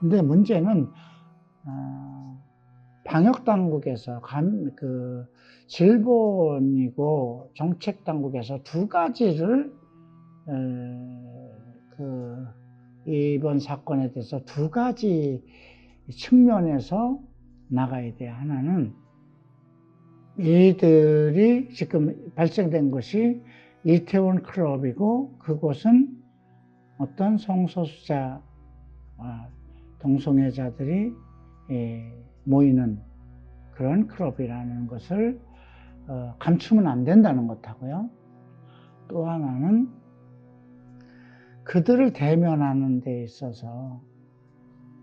근데 문제는 어, 방역 당국에서 감, 그 질본이고 정책 당국에서 두 가지를 에, 그 이번 사건에 대해서 두 가지 측면에서 나가야 돼요. 하나는 이들이 지금 발생된 것이 이태원 클럽이고 그곳은 어떤 성소수자 동성애자들이 예, 모이는 그런 클럽이라는 것을 어, 감추면 안 된다는 것하고요. 또 하나는 그들을 대면하는 데 있어서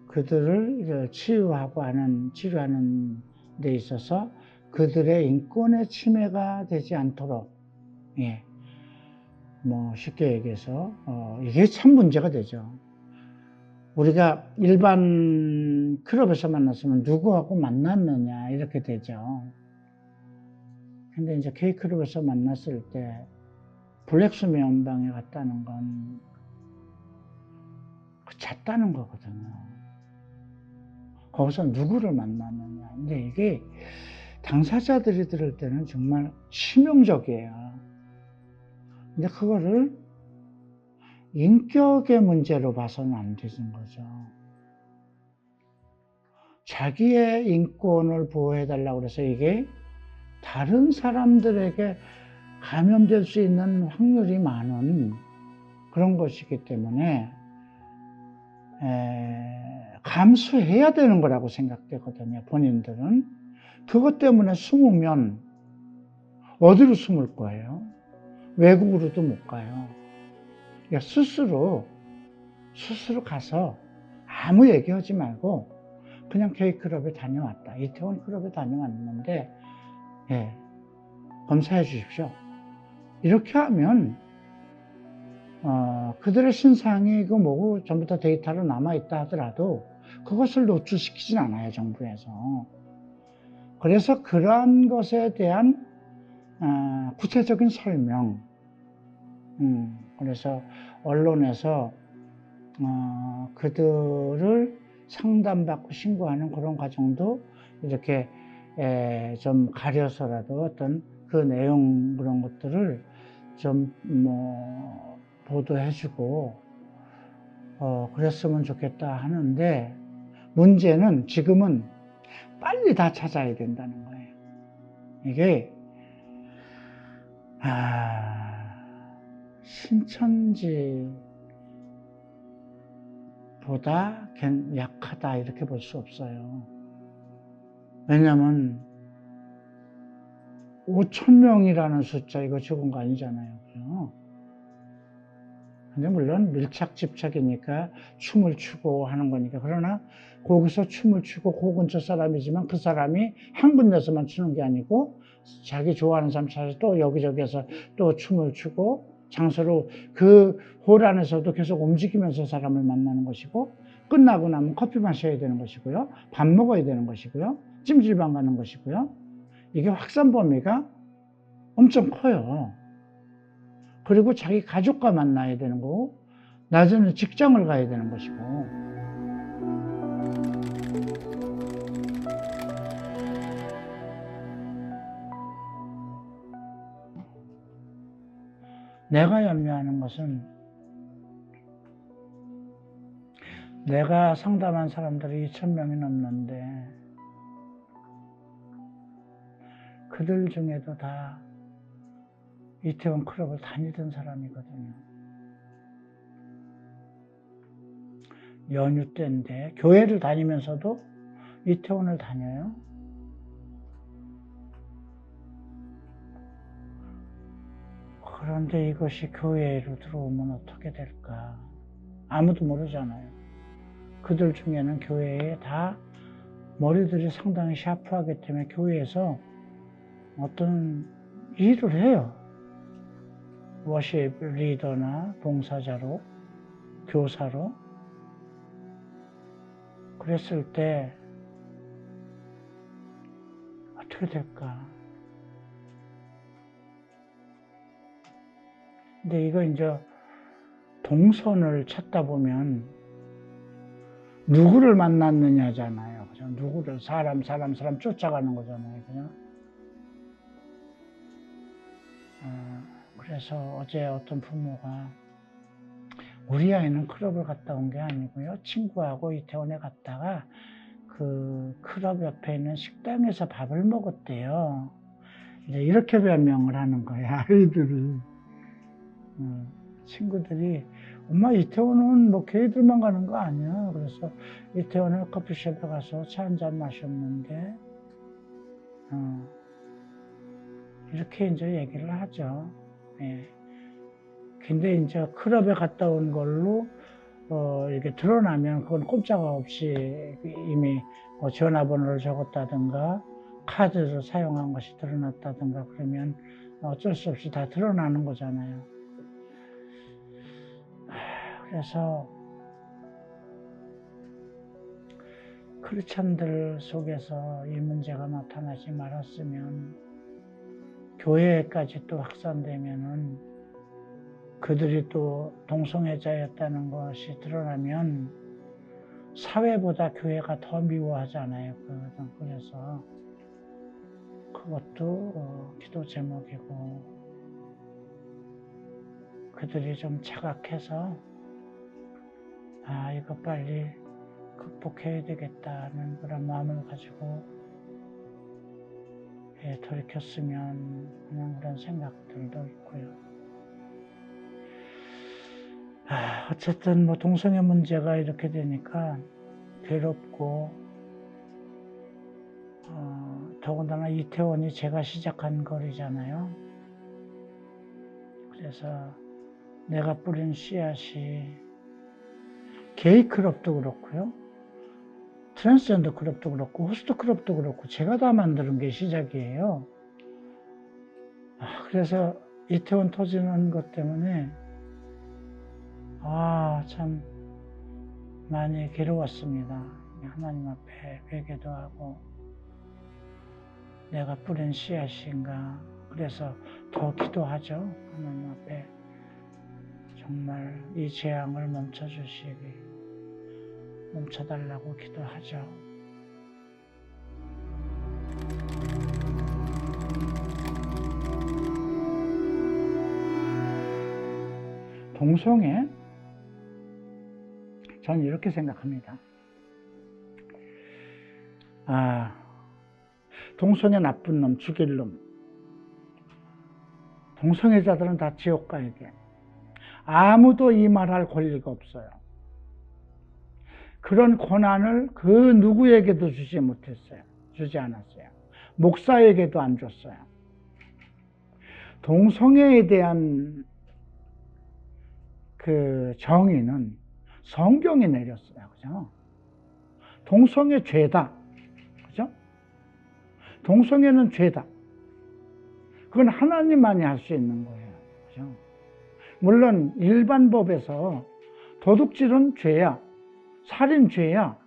그들을 치유하고 하는 치료하는 데 있어서 그들의 인권의 침해가 되지 않도록 예. 뭐 쉽게 얘기해서 어, 이게 참 문제가 되죠. 우리가 일반 클럽에서 만났으면 누구하고 만났느냐 이렇게 되죠. 근데 이제 K클럽에서 만났을 때 블랙스미 연방에 갔다는 건 잤다는 거거든요. 거기서 누구를 만났느냐. 근데 이게 당사자들이 들을 때는 정말 치명적이에요. 근데 그거를 인격의 문제로 봐서는 안 되는 거죠. 자기의 인권을 보호해달라고 해서 이게 다른 사람들에게 감염될 수 있는 확률이 많은 그런 것이기 때문에 감수해야 되는 거라고 생각되거든요. 본인들은. 그것 때문에 숨으면 어디로 숨을 거예요? 외국으로도 못 가요. 그러니까 스스로, 스스로 가서 아무 얘기하지 말고 그냥 K클럽에 다녀왔다. 이태원 클럽에 다녀왔는데, 예, 검사해 주십시오. 이렇게 하면, 어, 그들의 신상이 그 뭐고 전부 다 데이터로 남아있다 하더라도 그것을 노출시키진 않아요, 정부에서. 그래서 그러한 것에 대한 어, 구체적인 설명, 음, 그래서 언론에서 어, 그들을 상담받고 신고하는 그런 과정도 이렇게 에, 좀 가려서라도 어떤 그 내용 그런 것들을 좀 뭐 보도해주고 어, 그랬으면 좋겠다 하는데 문제는 지금은 빨리 다 찾아야 된다는 거예요. 이게 아, 신천지보다 약하다 이렇게 볼 수 없어요. 왜냐하면 5천 명이라는 숫자 이거 적은 거 아니잖아요. 근데 물론 밀착 집착이니까 춤을 추고 하는 거니까 그러나 거기서 춤을 추고 그 근처 사람이지만 그 사람이 한 군데서만 추는 게 아니고 자기 좋아하는 사람 찾아서 또 여기저기에서 또 춤을 추고 장소로 그 홀 안에서도 계속 움직이면서 사람을 만나는 것이고 끝나고 나면 커피 마셔야 되는 것이고요. 밥 먹어야 되는 것이고요. 찜질방 가는 것이고요. 이게 확산 범위가 엄청 커요. 그리고 자기 가족과 만나야 되는 거고, 낮에는 직장을 가야 되는 것이고, 내가 염려하는 것은 내가 상담한 사람들이 2천명이 넘는데 그들 중에도 다 이태원 클럽을 다니던 사람이거든요. 연휴 때인데 교회를 다니면서도 이태원을 다녀요. 그런데 이것이 교회로 들어오면 어떻게 될까? 아무도 모르잖아요. 그들 중에는 교회에 다 머리들이 상당히 샤프하기 때문에 교회에서 어떤 일을 해요. 워십 리더나 봉사자로, 교사로. 그랬을 때 어떻게 될까? 근데 이거 이제 동선을 찾다 보면 누구를 만났느냐잖아요. 그죠? 누구를 사람 사람 사람 쫓아가는 거잖아요. 그죠? 어, 그래서 어제 어떤 부모가 우리 아이는 클럽을 갔다 온 게 아니고요. 친구하고 이태원에 갔다가 그 클럽 옆에 있는 식당에서 밥을 먹었대요. 이제 이렇게 변명을 하는 거야, 아이들이. 어, 친구들이 엄마 이태원은 뭐 걔들만 가는 거 아니야. 그래서 이태원에 커피숍에 가서 차 한 잔 마셨는데 어, 이렇게 이제 얘기를 하죠. 예. 근데 이제 클럽에 갔다 온 걸로 어, 이렇게 드러나면 그건 꼼짝없이 이미 뭐 전화번호를 적었다든가 카드를 사용한 것이 드러났다든가 그러면 어쩔 수 없이 다 드러나는 거잖아요. 그래서 크리스찬들 속에서 이 문제가 나타나지 말았으면 교회까지 또 확산되면은 그들이 또 동성애자였다는 것이 드러나면 사회보다 교회가 더 미워하잖아요. 그래서 그것도 어, 기도 제목이고 그들이 좀 자각해서 아 이거 빨리 극복해야 되겠다는 그런 마음을 가지고 예, 돌이켰으면 하는 그런 생각들도 있고요. 아, 어쨌든 뭐 동성애 문제가 이렇게 되니까 괴롭고 어, 더군다나 이태원이 제가 시작한 거리잖아요. 그래서 내가 뿌린 씨앗이 게이 클럽도 그렇고요. 트랜스젠더 클럽도 그렇고 호스트 클럽도 그렇고 제가 다 만드는 게 시작이에요. 아, 그래서 이태원 터지는 것 때문에 아 참 많이 괴로웠습니다. 하나님 앞에 회개도 하고 내가 뿌린 씨앗인가 그래서 더 기도하죠. 하나님 앞에 정말 이 재앙을 멈춰 주시기 멈춰 달라고 기도하죠. 동성애? 저는 이렇게 생각합니다. 아, 동성애 나쁜 놈, 죽일 놈. 동성애자들은 다 지옥 가야 돼. 아무도 이 말할 권리가 없어요. 그런 권한을 그 누구에게도 주지 못했어요. 주지 않았어요. 목사에게도 안 줬어요. 동성애에 대한 그 정의는 성경이 내렸어요. 그죠? 동성애 죄다. 그죠? 동성애는 죄다. 그건 하나님만이 할 수 있는 거예요. 그죠? 물론 일반 법에서 도둑질은 죄야. 살인 죄야.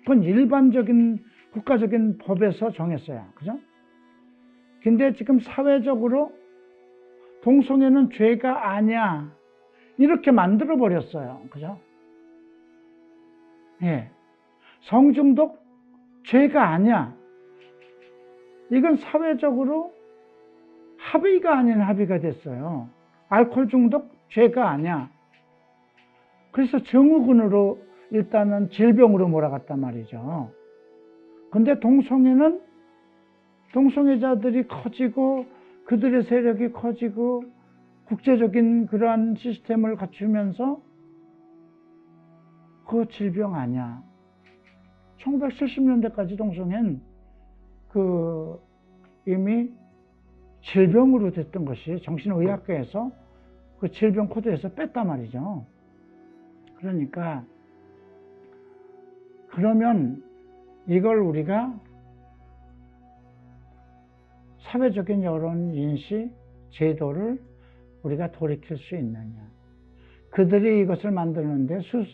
그건 일반적인 국가적인 법에서 정했어요. 그죠? 근데 지금 사회적으로 동성애는 죄가 아니야. 이렇게 만들어 버렸어요. 그죠? 예. 성중독 죄가 아니야. 이건 사회적으로 합의가 아닌 합의가 됐어요. 알코올 중독 죄가 아니야. 그래서 증후군으로 일단은 질병으로 몰아갔단 말이죠. 근데 동성애는 동성애자들이 커지고 그들의 세력이 커지고 국제적인 그러한 시스템을 갖추면서 그 질병 아니야. 1970년대까지 동성애는 그 이미 질병으로 됐던 것이 정신의학계에서 그 질병 코드에서 뺐단 말이죠. 그러니까 그러면 이걸 우리가 사회적인 여론 인식, 제도를 우리가 돌이킬 수 있느냐. 그들이 이것을 만드는데 수,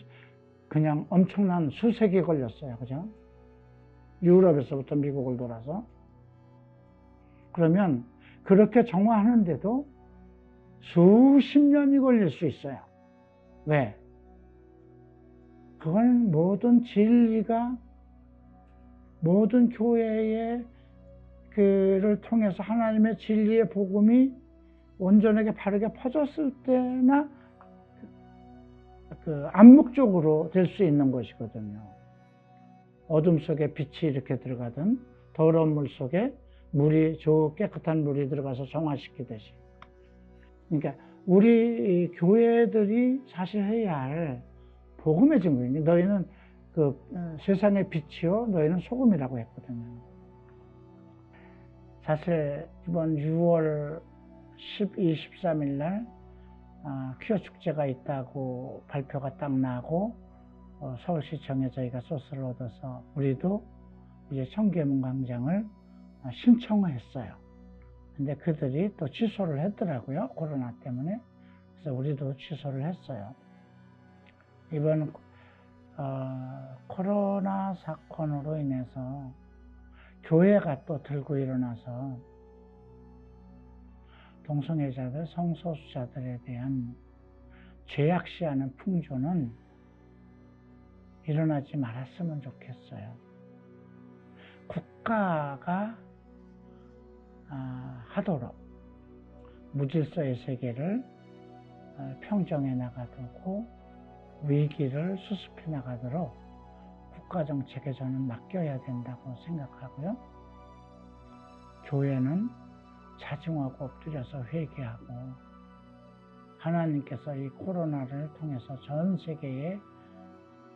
그냥 엄청난 수색이 걸렸어요. 그죠? 유럽에서부터 미국을 돌아서. 그러면 그렇게 정화하는데도 수십 년이 걸릴 수 있어요. 왜? 그건 모든 진리가 모든 교회의 그를 통해서 하나님의 진리의 복음이 온전하게 바르게 퍼졌을 때나 그 암묵적으로 될 수 있는 것이거든요. 어둠 속에 빛이 이렇게 들어가든 더러운 물 속에 물이 저 깨끗한 물이 들어가서 정화시키듯이. 그러니까 우리 교회들이 사실 해야 할 복음의 증거입니 너희는 그 어, 세상의 빛이요, 너희는 소금이라고 했거든요. 사실 이번 6월 12, 13일 날 아, 퀴어 축제가 있다고 발표가 딱 나고 어, 서울시청에 저희가 소스를 얻어서 우리도 이제 청계문 광장을 아, 신청을 했어요. 근데 그들이 또 취소를 했더라고요. 코로나 때문에. 그래서 우리도 취소를 했어요. 이번 어, 코로나 사건으로 인해서 교회가 또 들고 일어나서 동성애자들, 성소수자들에 대한 죄악시하는 풍조는 일어나지 말았으면 좋겠어요. 국가가 아, 하도록 무질서의 세계를 어, 평정해 나가고 위기를 수습해 나가도록 국가 정책에 저는 맡겨야 된다고 생각하고요. 교회는 자중하고 엎드려서 회개하고 하나님께서 이 코로나를 통해서 전 세계에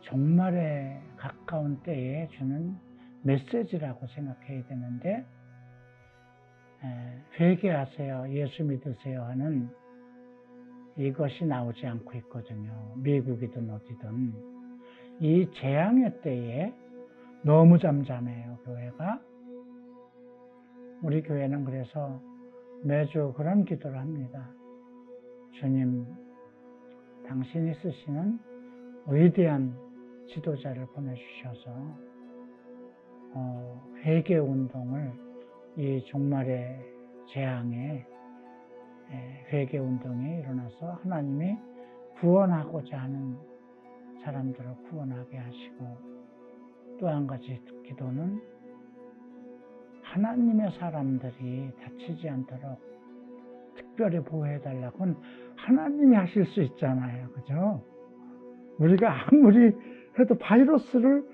종말에 가까운 때에 주는 메시지라고 생각해야 되는데 회개하세요, 예수 믿으세요 하는 이것이 나오지 않고 있거든요. 미국이든 어디든 이 재앙의 때에 너무 잠잠해요, 교회가. 우리 교회는 그래서 매주 그런 기도를 합니다. 주님, 당신이 쓰시는 위대한 지도자를 보내주셔서 어, 회개 운동을 이 종말의 재앙에 회개 운동이 일어나서 하나님이 구원하고자 하는 사람들을 구원하게 하시고 또 한 가지 기도는 하나님의 사람들이 다치지 않도록 특별히 보호해달라고는 하나님이 하실 수 있잖아요. 그죠? 우리가 아무리 해도 바이러스를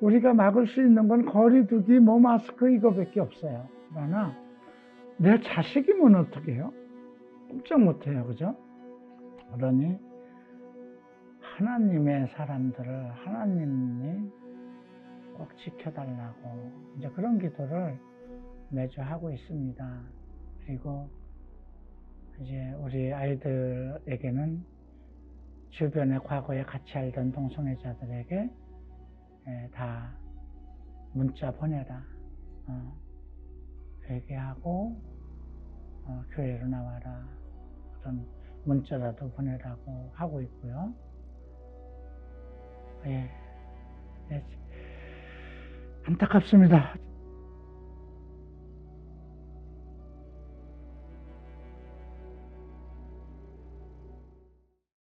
우리가 막을 수 있는 건 거리두기, 뭐 마스크 이거밖에 없어요. 그러나 내 자식이면 어떻게 해요? 꼼짝 못해요. 그죠? 그러니 하나님의 사람들을 하나님이 꼭 지켜달라고 이제 그런 기도를 매주 하고 있습니다. 그리고 이제 우리 아이들에게는 주변에 과거에 같이 알던 동성애자들에게 예, 다 문자 보내라. 어, 회개하고 어, 교회로 나와라. 그런 문자라도 보내라고 하고 있고요. 예. 예. 안타깝습니다.